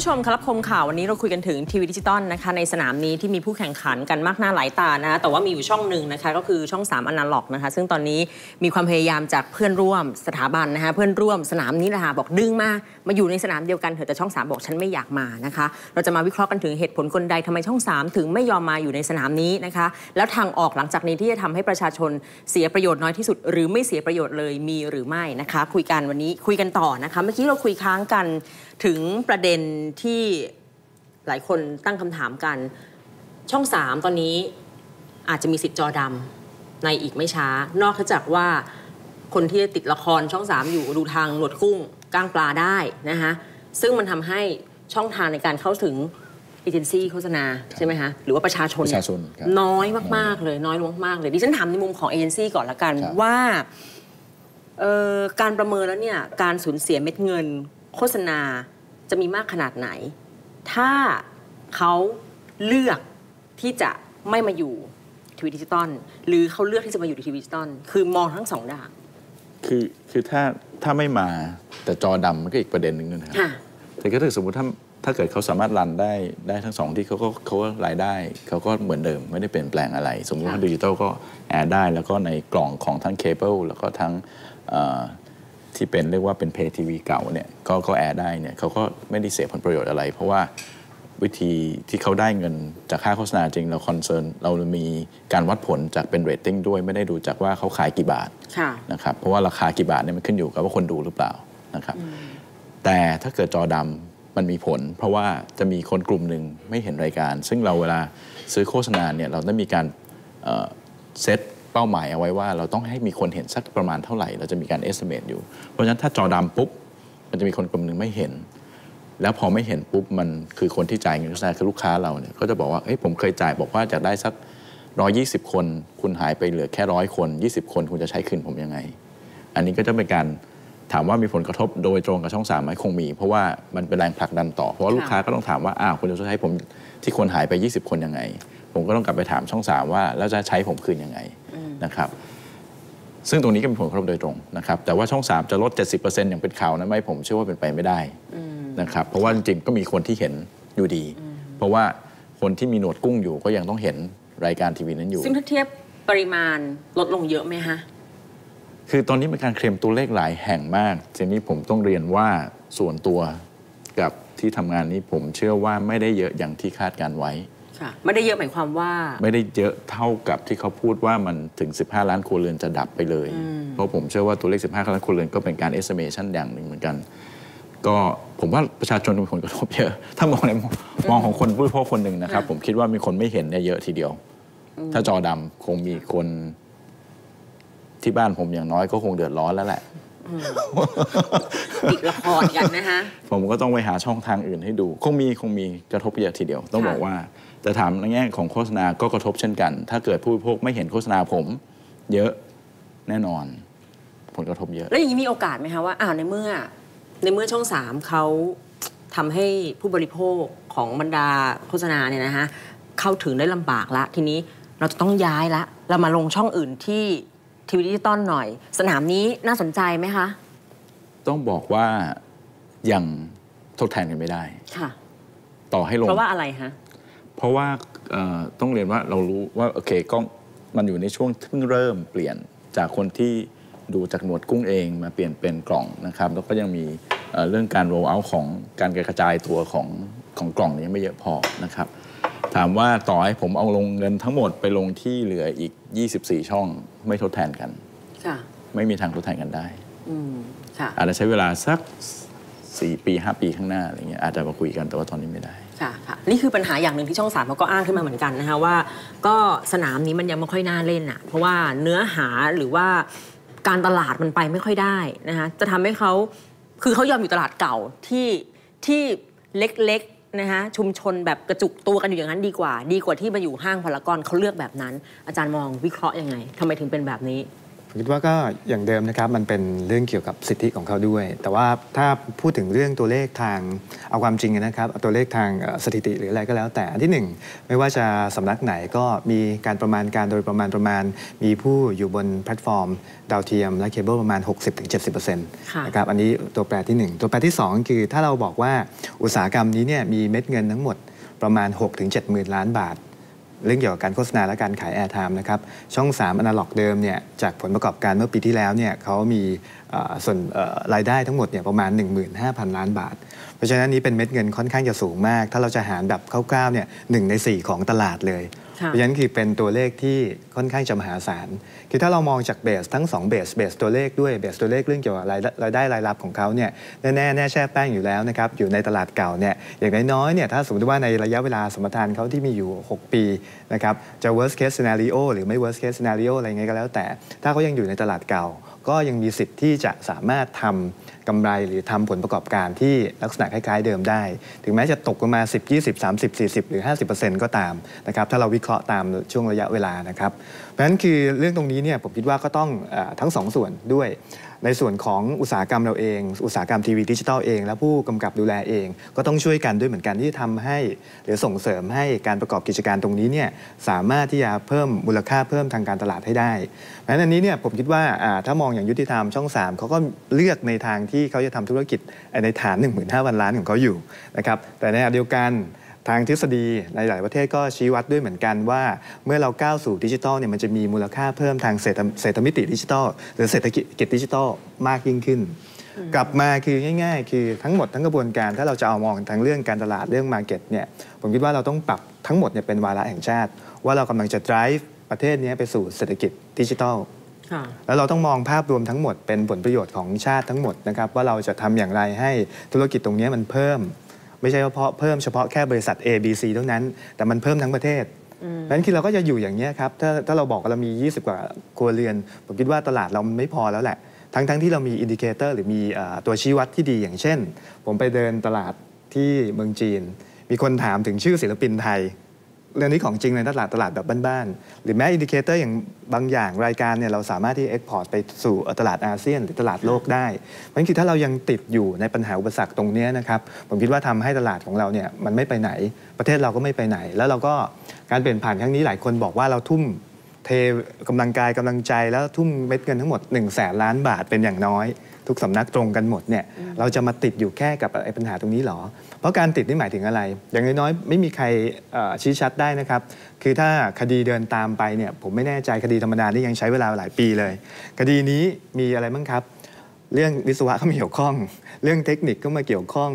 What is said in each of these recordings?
คุณผู้ชมครับชมข่าววันนี้เราคุยกันถึงทีวีดิจิตอลนะคะในสนามนี้ที่มีผู้แข่งขันกันมากหน้าหลายตานะแต่ว่ามีอยู่ช่องหนึ่งนะคะก็คือช่อง 3อนาล็อกนะคะ ซึ่งตอนนี้มีความพยายามจากเพื่อนร่วมสถาบันนะคะเพื่อนร่วมสนามนี้แหละค่ะบอกดึงมามาอยู่ในสนามเดียวกันเถอะแต่ช่อง 3 บอกฉันไม่อยากมานะคะ เราจะมาวิเคราะห์กันถึงเหตุผลคนใดทำไมช่อง 3 ถึงไม่ยอมมาอยู่ในสนามนี้นะคะ แล้วทางออกหลังจากนี้ที่จะทำให้ประชาชนเสียประโยชน์น้อยที่สุด หรือไม่เสียประโยชน์เลยมีหรือไม่นะคะ คุยกันวันนี้คุยกันต่อนะคะ เมื่อกี้เราคุยค้างกัน ถึงประเด็นที่หลายคนตั้งคำถามกัน ช่อง3ตอนนี้อาจจะมีสิทธิ์จอดำในอีกไม่ช้า นอกจากว่าคนที่ติดละครช่อง3อยู่ดูทางหนวดกุ้งก้างปลาได้นะคะซึ่งมันทำให้ช่องทางในการเข้าถึงเอเจนซี่โฆษณาใช่ไหมคะหรือว่าประชาชนประเยชาชนครับน้อยมาก ๆ เลยน้อยลงมากๆเลยดิฉันถามในมุมของเอเจนซี่ก่อนละกันครับว่าเอ่อการประเมินแล้วเนี่ยการสูญเสียเม็ดเงินโฆษณา จะมีมากขนาดไหน ถ้าเขาเลือกที่จะไม่มาอยู่ทีวีดิจิตอลหรือเขาเลือกที่จะมาอยู่ในทีวีดิจิตอลคือมองทั้งสองด้านคือคือถ้าถ้าไม่มาแต่จอดำมันก็อีกประเด็นหนึ่งนะครับค่ะแต่ก็ถ้าสมมติถ้าถ้าเกิดเขาสามารถรันได้ได้ทั้งสองที่เขาก็เขาก็รายได้เขาก็เหมือนเดิมไม่ได้เปลี่ยนแปลงอะไร สมมติว่าค่ะดิจิตอลก็แอร์ได้ แล้วก็ในกล่องของทั้งเคเบิลแล้วก็ทั้งเอ่อ ที่เป็นเรียกว่าเป็นเพย์ทีวีเก่าเนี่ยก็ก็แอร์ได้เนี่ยเขาก็ไม่ได้เสียผลประโยชน์อะไร เพราะว่าวิธีที่เขาได้เงินจากค่าโฆษณาจริงเราคอนเซิร์นเรามีการวัดผลจากเป็นเรตติ้งด้วยไม่ได้ดูจากว่าเขาขายกี่บาทค่ะนะครับเพราะว่าราคากี่บาทเนี่ยมันขึ้นอยู่กับว่าคนดูหรือเปล่านะครับแต่ถ้าเกิดจอดำมันมีผล เพราะว่าจะมีคนกลุ่มหนึ่งไม่เห็นรายการ ซึ่งเราเวลาซื้อโฆษณาเนี่ยเราต้องมีการเซต เป้าหมายเอาไว้ว่าเราต้องให้มีคนเห็นสักประมาณเท่าไหร่ เราจะมีการ estimate อยู่ เพราะฉะนั้นถ้าจอดำปุ๊บ มันจะมีคนกลุ่มหนึ่งไม่เห็น แล้วพอไม่เห็นปุ๊บ มันคือคนที่จ่ายเงินโฆษณาคือลูกค้าเราเนี่ยก็จะบอกว่าเอ้ยผมเคยจ่ายบอกว่าจะได้สักร้อยี่สิบคน คุณหายไปเหลือแค่ร้อยคน 20 คนคุณจะใช้คืนผมยังไง อันนี้ก็จะเป็นการถามว่ามีผลกระทบโดยตรงกับช่องสามไหมคงมี เพราะว่ามันเป็นแรงผลักดันต่อเพราะว่าลูกค้าก็ต้องถามว่าอ้าวคุณจะใช้ผมที่คนหายไป 20 คนยังไง ผมก็ต้องกลับไปถามช่องสามว่าแล้วจะใช้ผมคืนยังไงนะครับซึ่งตรงนี้ก็มีผลกระทบโดยตรงนะครับแต่ว่าช่อง 3 จะลด 70%อย่างเป็นข่าวนั้นไหมผมเชื่อว่าเป็นไปไม่ได้นะครับเพราะว่าจริงๆก็มีคนที่เห็นอยู่ดี เพราะว่าคนที่มีหนวดกุ้งอยู่ก็ยังต้องเห็นรายการทีวีนั้นอยู่ ซึ่งถ้าเทียบปริมาณลดลงเยอะไหมฮะคือตอนนี้มีการเคลมตัวเลขหลายแห่งมากทีนี้ผมต้องเรียนว่าส่วนตัวกับที่ทำงานนี้ผมเชื่อว่าไม่ได้เยอะอย่างที่คาดการไว้ค่ะ ไม่ได้เยอะหมายความว่า ไม่ได้เยอะเท่ากับที่เขาพูดว่ามันถึง 15 ล้านครัวเรือนจะดับไปเลย เพราะผมเชื่อว่าตัวเลข 15 ล้านครัวเรือนก็เป็นการ estimation อย่างหนึ่งเหมือนกัน ก็ผมว่าประชาชนมีผลกระทบเยอะ ถ้ามองในมองของคนผู้บริโภคคนหนึ่งนะครับค่ะผมคิดว่ามีคนไม่เห็นเนี่ยเยอะทีเดียว ถ้าจอดำคงมีคนที่บ้านผมอย่างน้อยก็คงเดือดร้อนแล้วแหละติดละครกันนะฮะ ผมก็ต้องไปหาช่องทางอื่นให้ดู คงมีคงมีกระทบเยอะทีเดียว ต้องค่ะบอกว่า แต่ถามในแง่ของโฆษณาก็กระทบเช่นกัน ถ้าเกิดผู้บริโภคไม่เห็นโฆษณาผม เยอะแน่นอน ผลกระทบเยอะ แล้วอย่างนี้มีโอกาสไหมคะว่าอ้าวในเมื่อ ในเมื่อช่องสามเขาทำให้ผู้บริโภคของบรรดาโฆษณาเนี่ยนะฮะเข้าถึงได้ลำบากละ ทีนี้เราจะต้องย้ายละ เรามาลงช่องอื่นที่ทีวีดิจิตอลหน่อย สนามนี้น่าสนใจไหมคะ ต้องบอกว่ายังทดแทนกันไม่ได้ ค่ะ ต่อให้ลง เพราะว่าอะไรฮะ เพราะว่าเอ่อต้องเรียนว่าเรารู้ว่าโอเคก็มันอยู่ในช่วงเพิ่งเริ่มเปลี่ยนจากคนที่ดูจากหนวดกุ้งเองมาเปลี่ยนเป็นกล่องนะครับ แล้วก็ยังมีเอ่อเรื่องการ roll out ของการกระจายตัวของของกล่องนี้ยังไม่เยอะพอนะครับ ถามว่าต่อให้ผมเอาลงเงินทั้งหมดไปลงที่เหลืออีก 24 ช่องไม่ทดแทนกันค่ะไม่มีทางทดแทนกันได้อืมค่ะอาจจะใช้เวลาสัก 4 ปี 5 ปีข้างหน้าอะไรเงี้ยอาจจะมาคุยกันแต่ว่าตอนนี้ไม่ได้ ค่ะ นี่คือปัญหาอย่างหนึ่งที่ช่องสามเขาก็อ้างขึ้นมาเหมือนกันนะคะว่า ก็สนามนี้มันยังไม่ค่อยน่าเล่นอะเพราะว่าเนื้อหาหรือว่าการตลาดมันไปไม่ค่อยได้นะคะจะทำให้เขาคือเขายอมอยู่ตลาดเก่าที่ที่เล็กๆนะคะชุมชนแบบกระจุกตัวกันอยู่อย่างนั้นดีกว่า ดีกว่าที่มาอยู่ห้างพารากอนเขาเลือกแบบนั้น อาจารย์มองวิเคราะห์ยังไงทำไมถึงเป็นแบบนี้ ผมคิดว่าก็อย่างเดิมนะครับมันเป็นเรื่องเกี่ยวกับสิทธิของเขาด้วย แต่ว่าถ้าพูดถึงเรื่องตัวเลขทางเอาความจริงนะครับเอาตัวเลขทางเอ่อสถิติหรืออะไรก็แล้ว แต่อันที่หนึ่งไม่ว่าจะสำนักไหนก็มีการประมาณการโดยประมาณประมาณ มีผู้อยู่บนแพลตฟอร์ม ดาวเทียม และเคเบิลประมาณ 60-70%นค่ะะครับอันนี้ตัวแปรที่หนึ่งตัวแปรที่สองคือถ้าเราบอกว่าอุตสาหกรรมนี้เนี่ยมีเม็ดเงินทั้งหมดประมาณ 6-7หมื่นล้านบาท เรื่องเกี่ยวกับการโฆษณาและการขายแอร์ไทม์นะครับช่อง 3 อนาล็อกเดิมเนี่ยจากผลประกอบการเมื่อปีที่แล้วเนี่ยเขามี ส่วนเอ่อรายได้ทั้งหมดเนี่ยประมาณ 15,000 ล้านบาท เพราะฉะนั้นนี้เป็นเม็ดเงินค่อนข้างจะสูงมาก ถ้าเราจะหารแบบคร่าวๆเนี่ยหนึ่งใน 4 ของตลาดเลยค่ะเพราะฉะนั้นคือเป็นตัวเลขที่ค่อนข้างจะมหาศาลคือถ้าเรามองจากเบสทั้ง2เบสเบสตัวเลขด้วยเบสตัวเลขเรื่องเกี่ยวกับรายได้รายได้รายรับของเขาเนี่ยแน่ๆแน่แช่แป้งอยู่แล้วนะครับอยู่ในตลาดเก่าเนี่ยอย่างน้อยๆเนี่ยถ้าสมมติว่าในระยะเวลาสมรทานเขาที่มีอยู่ 6 ปีนะครับจะ worst case scenario หรือไม่ worst case scenario อะไรเงี้ยก็แล้วแต่ ถ้าเขายังอยู่ในตลาดเก่า ก็ยังมีสิทธิ์ที่จะสามารถทำกำไรหรือทำผลประกอบการที่ลักษณะคล้าย ๆ เดิมได้ ถึงแม้จะตกลงมา 10 20 30 40 หรือ 50%ก็ตามนะครับถ้าเราวิเคราะห์ตามช่วงระยะเวลานะครับ นั้นคือเรื่องตรงนี้เนี่ยผมคิดว่าก็ต้องอทั้งสองส่วนด้วย ในส่วนของอุตสาหกรรมเราเอง อุตสาหกรรมทีวีดิจิทัลเอง และผู้กำกับดูแลเอง ก็ต้องช่วยกันด้วยเหมือนกันที่จะทำให้ หรือส่งเสริมให้การประกอบกิจการตรงนี้เนี่ยสามารถที่จะเพิ่มมูลค่าเพิ่มทางการตลาดให้ได้เพราะฉะนั้นอันนี้เนี่ยผมคิดว่าถ้ามองอย่างยุติธรรมช่อง 3เขาก็เลือกในทางที่เขาจะทำธุรกิจในฐาน 15,000ล้านของเขาอยู่นะครับแต่ในขณะเดียวกัน ทางทฤษฎีในหลายประเทศก็ชี้วัดด้วยเหมือนกันว่า เมื่อเราก้าวสู่ดิจิทัลเนี่ยมันจะมีมูลค่าเพิ่มทางเศรษฐเศรษฐมิติดิจิทัล หรือเศรษฐกิจดิจิทัลมากยิ่งขึ้น กลับมาคือง่าย ๆ คือทั้งหมดทั้งกระบวนการถ้าเราจะเอามองทั้งเรื่องการตลาดเรื่องมาเก็ตเนี่ยผมคิดว่าเราต้องปรับทั้งหมดเนี่ยเป็นวาระแห่งชาติ ว่าเรากำลังจะ drive ประเทศนี้ไปสู่เศรษฐกิจดิจิทัลค่ะแล้วเราต้องมองภาพรวมทั้งหมดเป็นผลประโยชน์ของชาติทั้งหมดนะครับว่าเราจะทำอย่างไรให้ธุรกิจตรงนี้มันเพิ่ม ไม่ใช่เฉพาะเพิ่มเฉพาะแค่บริษัท A B C เท่านั้น แต่มันเพิ่มทั้งประเทศนั้นคือเราก็จะอยู่อย่างนี้ยครับถ้าถ้าเราบอกว่าเรามี 20 กว่าครัวเรือน ผมคิดว่าตลาดเรามันไม่พอแล้วแหละ ทั้งทั้งที่เรามีอินดิเคเตอร์หรือมีเอ่อตัวชี้วัดที่ดีอย่างเช่น ผมไปเดินตลาดที่เมืองจีน มีคนถามถึงชื่อศิลปินไทย เรื่องนี้ของจริงในตลาดตลาดแบบบ้านๆหรือแม้อินดิเคเตอร์อย่างบางอย่างรายการเนี่ยเราสามารถที่เอ็กพอร์ตไปสู่ตลาดอาเซียน หรือตลาดโลกได้เพราะฉะนั้นคือถ้าเรายังติดอยู่ในปัญหาอุปสรรคตรงนี้นะครับผมคิดว่าทำให้ตลาดของเราเนี่ยมันไม่ไปไหน ประเทศเราก็ไม่ไปไหน แล้วเราก็การเปลี่ยนผ่านครั้งนี้หลายคนบอกว่าเราทุ่มเทกำลังกายกำลังใจแล้วทุ่มเม็ดเงินทั้งหมด1นึ่งแสนล้านบาทเป็นอย่างน้อย ทุกสำนักตรงกันหมดเนี่ยเราจะมาติดอยู่แค่กับไอ้ปัญหาตรงนี้หรอ เพราะการติดนี่หมายถึงอะไร อย่างน้อยๆไม่มีใครเอ่อชี้ชัดได้นะครับ คือถ้าคดีเดินตามไปเนี่ยผมไม่แน่ใจคดีธรรมดานี่ยังใช้เวลาหลายปีเลย คดีนี้มีอะไรบ้างครับ เรื่องวิศวะเข้ามาเกี่ยวข้อง เรื่องเทคนิคเข้ามาเกี่ยวข้อง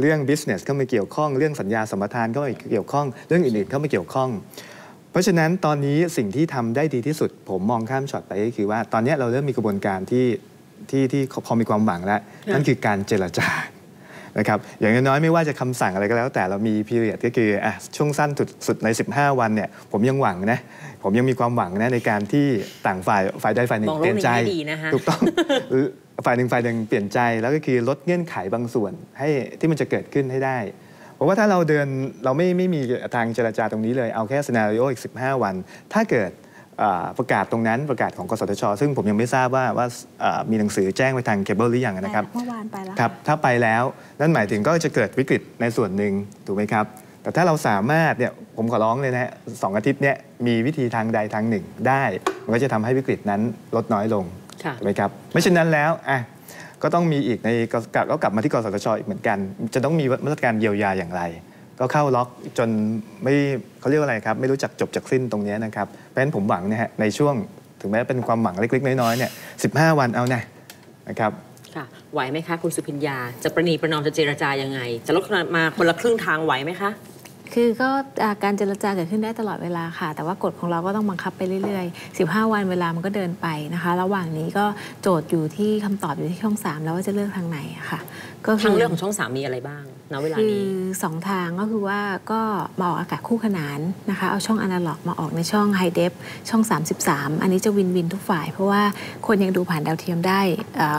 เรื่องบิสเนสเข้ามาเกี่ยวข้อง เรื่องสัญญาสมรทานเข้ามาเกี่ยวข้อง เรื่องอื่นๆเข้ามาเกี่ยวข้องเพราะฉะนั้นตอนนี้สิ่งที่ทำได้ดีที่สุด ผมมองข้ามช็อตไปก็คือว่าตอนนี้เราเริ่มมีกระบวนการที่ ที่ที่พอมีความหวังแล้วนั่นคือการเจรจานะครับอย่างน้อยๆไม่ว่าจะคำสั่งอะไรก็แล้ว แต่เรามีพีเรียดก็คืออะช่วงสั้นสุดสุดใน 15 วันเนี่ยผมยังหวังนะผมยังมีความหวังนะในการที่ต่างฝ่ายฝ่ายใดฝ่ายหนึ่งมองโลกเปลี่ยนใจในแง่ดีนะฮะถูกต้องหรือฝ่ายหนึ่งฝ่ายหนึ่งเปลี่ยนใจแล้วก็คือลดเงื่อนไขบางส่วนให้ที่มันจะเกิดขึ้นให้ได้เพราะว่าถ้าเราเดินเราไม่ไม่มีทางเจรจาตรงนี้เลยเอาแค่ส c e ริโออีก 15 วัน ถ้าเกิดอ่า ประกาศตรงนั้นประกาศของกสทช ซึ่งผมยังไม่ทราบว่าว่าอ่ามีหนังสือแจ้งไปทางเคเบิลหรือยังนะครับเมื่อวานไปแล้วครับถ้าไปแล้วนั่นหมายถึงก็จะเกิดวิกฤตในส่วนหนึ่งถูกไหมครับ แต่ถ้าเราสามารถเนี่ยผมขอร้องเลยนะฮะสองอาทิตย์เนี่ยมีวิธีทางใดทางหนึ่งได้ มันก็จะทำให้วิกฤตนั้นลดน้อยลงค่ะถูกไหมครับไม่เช่นนั้นแล้วอะก็ต้องมีอีกในกกก็กลับมาที่กสทชอีกเหมือนกัน จะต้องมีมาตรการเยียวยาอย่างไร ก็เข้าล็อกจนไม่เขาเรียกว่าอะไรครับ ไม่รู้จักจบจากสิ้นตรงนี้นะครับ เพราะฉะนั้นผมหวังนะฮะในช่วงถึงแม้เป็นความหวังเล็ก ๆ น้อยๆเนี่ยสิวันเอานะนะครับค่ะไหวไหมคะ คุณสุพิญญา จะประนีประนอมจะเจรจายังไง จะลดมาคนละครึ่งทางไหวไหมคะ คือก็อ่าการเจรจาเกิดขึ้นได้ตลอดเวลาค่ะ แต่ว่ากฎของเราก็ต้องบังคับไปเรื่อยๆ 15 วันเวลามันก็เดินไปนะคะ ระหว่างนี้ก็โจทย์อยู่ที่คำตอบอยู่ที่ช่อง 3 แล้วว่าจะเลือกทางไหนอะค่ะ ก็คืทางเลือกของช่องสามมีอะไรบ้างณเวลาคือนี้สองทางก็คือว่าก็มาออกอากาศคู่ขนานนะคะ เอาช่องอนาล็อกมาออกในช่องไฮเดฟช่อง 33 อันนี้จะวินวินทุกฝ่าย เพราะว่าคนยังดูผ่านดาวเทียมได้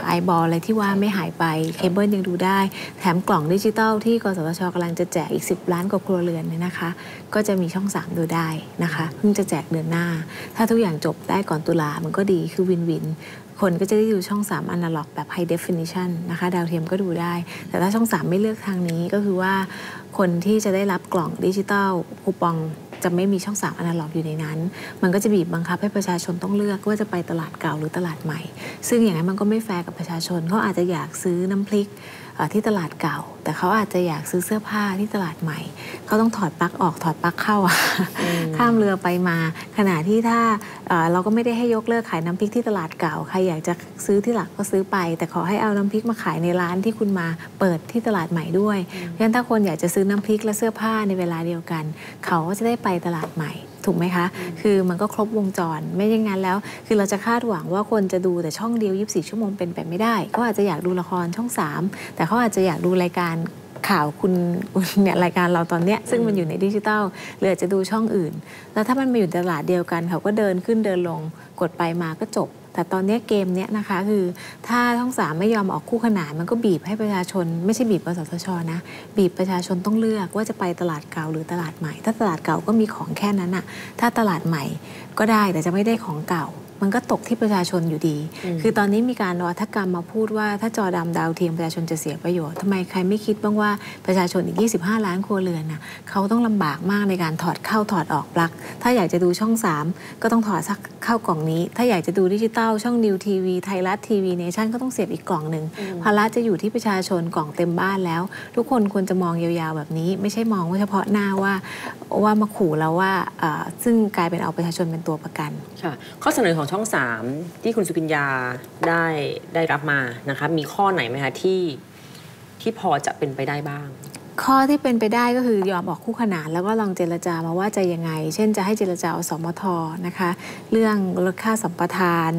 ไอบอลอะไรที่ว่าไม่หายไปเคเบิลยังดูได้ แถมกล่องดิจิตอลที่กสทชกำลังจะแจกอีก 10 ล้านกว่าครัวเรือนอนเนี่ยนะคะ ก็จะมีช่อง 3 ดูได้นะคะเพิ่งจะแจกเดือนหน้า ถ้าทุกอย่างจบได้ก่อนตุลามันก็ดีคือวินวินคนก็จะได้ดูช่อง 3 อนาล็อกแบบ High Definition นะคะ ดาวเทียมก็ดูได้ แต่ถ้าช่อง 3 ไม่เลือกทางนี้ก็คือว่า คนที่จะได้รับกล่องดิจิตอลคูปองจะไม่มีช่อง 3 อนาล็อกอยู่ในนั้น มันก็จะบีบบังคับให้ประชาชนต้องเลือกว่าจะไปตลาดเก่าหรือตลาดใหม่ ซึ่งอย่างนั้นมันก็ไม่แฟร์กับประชาชนเขาอาจจะอยากซื้อน้ำพริก ที่ตลาดเก่า แต่เขาอาจจะอยากซื้อเสื้อผ้าที่ตลาดใหม่เขาต้องถอดปลั๊กออกถอดปลั๊กเข้าอะข้ามเรือไปมา ขณะที่ถ้าเอ่อเราก็ไม่ได้ให้ยกเลิกขายน้ำพริกที่ตลาดเก่าใครอยากจะซื้อที่หลักก็ซื้อไป แต่ขอให้เอาน้ำพริกมาขายในร้านที่คุณมาเปิดที่ตลาดใหม่ด้วยเพราะฉะนั้นถ้าคนอยากจะซื้อน้ำพริกและเสื้อผ้าในเวลาเดียวกัน เขาก็จะได้ไปตลาดใหม่ ถูกไหมคะ คือมันก็ครบวงจร ไม่อย่างนั้นแล้ว คือเราจะคาดหวังว่าคนจะดูแต่ช่องเดียว 24 ชั่วโมงเป็นไปไม่ได้ก็อาจจะอยากดูละครช่อง 3 แต่เขาอาจจะอยากดูรายการข่าวคุณเนี่ยรายการเราตอนเนี้ยซึ่งมันอยู่ในดิจิตอลหรืออาจจะดูช่องอื่น แล้วถ้ามันมาอยู่ตลาดเดียวกันเขาก็เดินขึ้นเดินลงกดไปมาก็จบ แต่ตอนนี้เกมเนี้ยนะคะคือถ้าท่องสามไม่ยอมออกคู่ขนานมันก็บีบให้ประชาชน ไม่ใช่บีบกสทชนะ บีบประชาชนต้องเลือกว่าจะไปตลาดเก่าหรือตลาดใหม่ ถ้าตลาดเก่าก็มีของแค่นั้นอะถ้าตลาดใหม่ก็ได้แต่จะไม่ได้ของเก่า มันก็ตกที่ประชาชนอยู่ดี คือตอนนี้มีการวัฒกรรมมาพูดว่า ถ้าจอดำดาวเทียมประชาชนจะเสียประโยชน์ทำไมใครไม่คิดบ้างว่าประชาชนอีก 25 ล้านครัวเรือนน่ะเขาต้องลำบากมากในการถอดเข้าถอดออกปลั๊กถ้าอยากจะดูช่อง 3 ก็ต้องถอดสักเข้ากล่องนี้ ถ้าอยากจะดูดิจิตอลช่องนิวทีวีไทยรัฐทีวีเนชั่นก็ต้องเสียบอีกกล่องหนึ่งภาระจะอยู่ที่ประชาชนกล่องเต็มบ้านแล้ว ทุกคนควรจะมองยาวๆแบบนี้ ไม่ใช่มองว่าเฉพาะหน้าว่าว่ามาขู่เราว่าเอ่อซึ่งกลายเป็นเอาประชาชนเป็นตัวประกันค่ะข้อเสนอของช่อง 3 ที่คุณสุพิญญาได้ได้รับมานะคะมีข้อไหนไหมคะที่ที่พอจะเป็นไปได้บ้าง ข้อที่เป็นไปได้ก็คือยอมออกคู่ขนาน แล้วก็ลองเจรจามาว่าจะยังไง เช่นจะให้เจรจาอสมทนะคะ เรื่องลดค่าสัมปทาน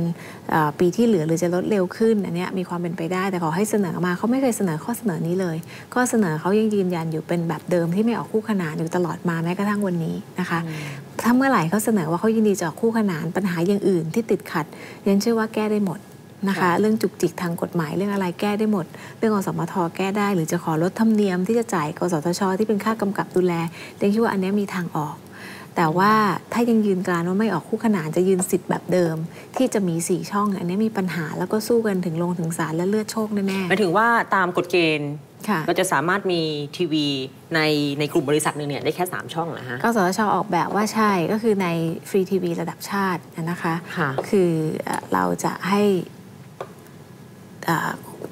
เอ่อปีที่เหลือหรือจะลดเร็วขึ้นอันเนี้ยมีความเป็นไปได้แต่ขอให้เสนอมาเขาไม่เคยเสนอข้อเสนอนี้เลยข้อเสนอเขายังยืนยันอยู่เป็นแบบเดิมที่ไม่ออกคู่ขนานอยู่ตลอดมาแม้กระทั่งวันนี้นะคะ ถ้าเมื่อไหร่เขาเสนอว่าเขายินดีจะออกคู่ขนานปัญหาอย่างอื่นที่ติดขัดยันเชื่อว่าแก้ได้หมด นะคะค่ะเรื่องจุกจิกทางกฎหมายเรื่องอะไรแก้ได้หมด เรื่องอสมทแก้ได้ หรือจะขอลดธรรมเนียมที่จะจ่ายกสทช ที่เป็นค่ากำกับดูแลเดนคิดว่าอันเนี้ยมีทางออก แต่ว่าถ้ายังยืนกรานว่าไม่ออกคู่ขนานจะยืนสิทธิ์แบบเดิม ที่จะมีสี่ช่อง อันเนี้ยมีปัญหาแล้วก็สู้กันถึงลงถึงศาลและเลือดโชคแน่หมายถึงว่าตามกฎเกณฑ์ๆค่ะเราจะสามารถมีทีวีในในกลุ่มบริษัทหนึ่งเนี่ยได้แค่ 3 ช่องเหรอฮะกสทชออกแบบว่าใช่ก็คือในฟรีทีวีระดับชาตินะคะค่ะคือเอ่อเราจะให้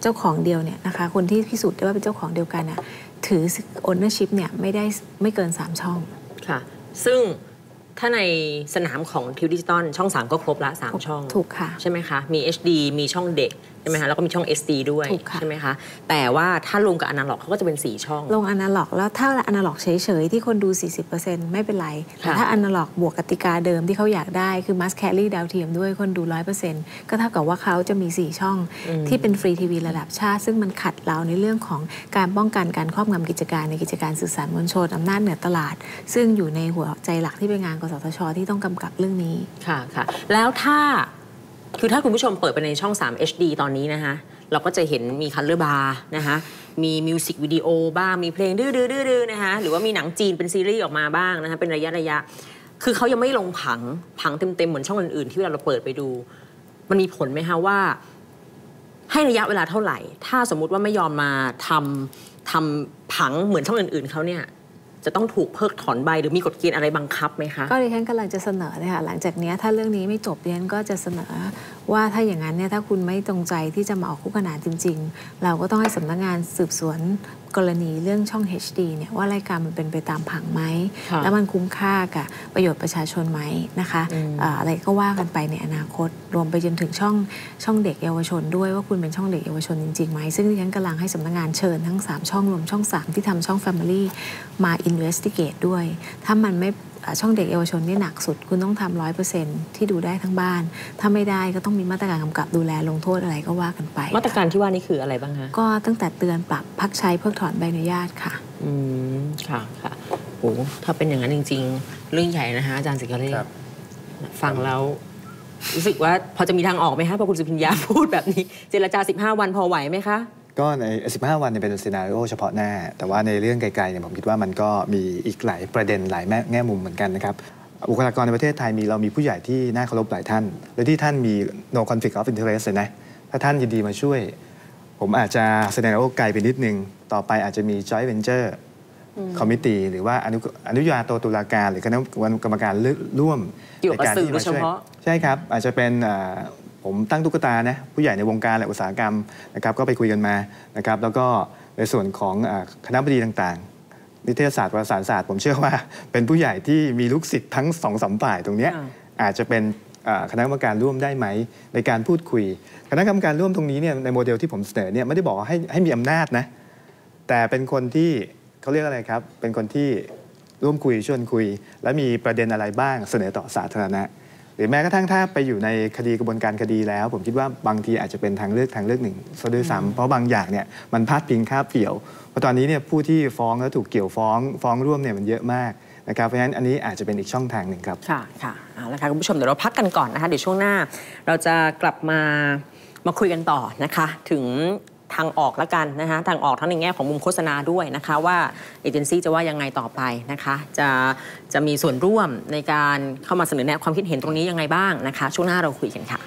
เจ้าของเดียวเนี่ยนะคะคนที่พิสูจน์ได้ว่าเป็นเจ้าของเดียวกันน่ะถือ ownership เนี่ยไม่ได้ไม่เกิน 3 ช่องค่ะ ซึ่ง ถ้าในสนามของทีวีดิจิตอลช่อง 3 ก็ครบละ 3 ช่อง ถูกค่ะ ใช่ไหมคะ มี HD มีช่องเด็ก ใช่ไหมคะ แล้วก็มีช่อง SD ด้วยถูกค่ะใช่ไหมคะ แต่ว่าถ้าลงกับอนาล็อกเขาก็จะเป็น 4 ช่อง ลงอนาล็อกแล้วถ้าอนาล็อกเฉย ๆ ที่คนดู 40%ไม่เป็นไร แต่ค่ะถ้าอนาล็อกบวกกติกาเดิมที่เขาอยากได้คือ must carry ดาวเทียมด้วยคนดู 100%ก็เท่ากับว่าเขาจะมี 4 ช่องที่เป็นฟรีทีวีระดับชาติ ซึ่งมันขัดเราในเรื่องของการป้องกันการครอบงำกิจการในกิจการสื่อสารมวลชนอำนาจเหนือตลาด ซึ่งอยู่ในหัวใจหลักที่เป็นงานกสทช ที่ต้องกำกับเรื่องนี้ค่ะค่ะ แล้วถ้าคือถ้าคุณผู้ชมเปิดไปในช่อง 3 HD ตอนนี้นะคะเราก็จะเห็นมีคัลเลอร์บาร์นะคะมีมิวสิกวิดีโอบ้าง มีเพลงดื้อๆๆๆนะคะหรือว่ามีหนังจีนเป็นซีรีส์ออกมาบ้างนะคะเป็นระยะระยะ คือเขายังไม่ลงผังผังเต็มๆ เหมือนช่องอื่นๆ ที่เวลาเราเปิดไปดู มันมีผลไหมคะว่า ให้ระยะเวลาเท่าไหร่ ถ้าสมมุติว่าไม่ยอมมาทำทำผังเหมือนช่องอื่นๆเขาเนี่ย จะต้องถูกเพิกถอนใบหรือมีกฎเกณฑ์อะไรบังคับไหมคะ ก็ดิฉันกำลังจะเสนอเลยค่ะหลังจากเนี้ยถ้าเรื่องนี้ไม่จบดิฉันก็จะเสนอ ว่าถ้าอย่างนั้นเนี่ยถ้าคุณไม่ตรงใจที่จะมาออกคู่ขนานจริง ๆ เราก็ต้องให้สำนักงานสืบสวนกรณีเรื่องช่อง HD เนี่ยว่ารายการมันเป็นไปตามผังไหมค่ะแล้วมันคุ้มค่ากับประโยชน์ประชาชนไหมนะคะอืมอ่าอะไรก็ว่ากันไปในอนาคต รวมไปจนถึงช่องช่องเด็กเยาวชนด้วยว่าคุณเป็นช่องเด็กเยาวชนจริงๆไหม ซึ่งดิฉันกำลังให้สำนักงานเชิญทั้ง 3 ช่องรวมช่อง 3 ที่ทำช่อง Family มา investigate ด้วย ถ้ามันไม่อ่า ช่องเด็กเยาวชนนี่หนักสุดคุณต้องทำร้อยเปอร์เซ็นที่ดูได้ทั้งบ้าน ถ้าไม่ได้ก็ต้องมีมาตรการกำกับดูแลลงโทษอะไรก็ว่ากันไป มาตรการที่ว่านี่คืออะไรบ้างคะก็ตั้งแต่เตือนปรับพักใช้เพิกถอนใบอนุญาตค่ะ อืมค่ะค่ะโอ้ถ้าเป็นอย่างนั้นจริง ๆ เรื่องใหญ่นะคะอาจารย์สิกเรศครับฟังแล้วรู้สึกว่าพอจะมีทางออกไหมคะพอคุณสุพิญญาพูดแบบนี้ เจรจา 15 วันพอไหวไหมคะ ก็ใน 15 วันเนี่ยเป็นซีนารีโอเฉพาะหน้า แต่ว่าในเรื่องไกลๆเนี่ยผมคิดว่ามันก็มีอีกหลายประเด็นหลายแง่แง่มุมเหมือนกันนะครับบุคลากรในประเทศไทยมีเรามีผู้ใหญ่ที่น่าเคารพหลายท่าน และที่ท่านมี no conflict of interest เลยนะถ้าท่านยินดีมาช่วย ผมอาจจะซีนารีโอไกลไปนิดนึง ต่อไปอาจจะมี joint venture คอมมิตี้หรือว่าอนุอนุญาโตตุลาการ หรือคณะกรรมการร่วมเกี่ยวกับในารสื่อที่โดยเฉพาะใช่ครับ อาจจะเป็นอ่า ผมตั้งตุ๊กตานะผู้ใหญ่ในวงการและอุตสาหกรรมนะครับก็ไปคุยกันมานะครับแล้วก็ในส่วนของอาคณะบดีต่างๆ นิเทศศาสตร์วารสารศาสตร์ผมเชื่อว่า เป็นผู้ใหญ่ที่มีลูกศิษย์ทั้งสองสามฝ่ายตรงเนี้ยอ่าอาจจะเป็นอ่าคณะกรรมการร่วมได้ไหม ในการพูดคุย คณะกรรมการร่วมตรงนี้เนี่ยในโมเดลที่ผมเสนอเนี่ยไม่ได้บอกว่าให้ให้มีอำนาจนะแต่เป็นคนที่เขาเรียกอะไรครับ เป็นคนที่ร่วมคุยชวนคุย และมีประเด็นอะไรบ้างเสนอต่อสาธารณะ หรือแม้กระทั่งถ้าไปอยู่ในคดีกระบวนการคดีแล้ว ผมคิดว่าบางทีอาจจะเป็นทางเลือกทางเลือกหนึ่งซะด้วยซ้ำเพราะบางอย่างเนี่ยมันพาดพิงคาบเกี่ยวเพราะตอนนี้เนี่ยผู้ที่ฟ้องและถูกเกี่ยวฟ้องฟ้องร่วมเนี่ยมันเยอะมากนะครับเพราะฉะนั้นอันนี้อาจจะเป็นอีกช่องทางหนึ่งครับ ค่ะค่ะเอาละค่ะคุณผู้ชมเดี๋ยวเราพักกันก่อนนะคะเดี๋ยวช่วงหน้า เราจะกลับมามาคุยกันต่อนะคะ ถึง ทางออกละกันนะคะทางออกทั้งในแง่ของมุมโฆษณาด้วยนะคะว่าเอเจนซี่จะว่ายังไงต่อไปนะคะจะจะมีส่วนร่วมในการเข้ามาเสนอแนะความคิดเห็นตรงนี้ยังไงบ้างนะคะ ช่วงหน้าเราคุยกันค่ะ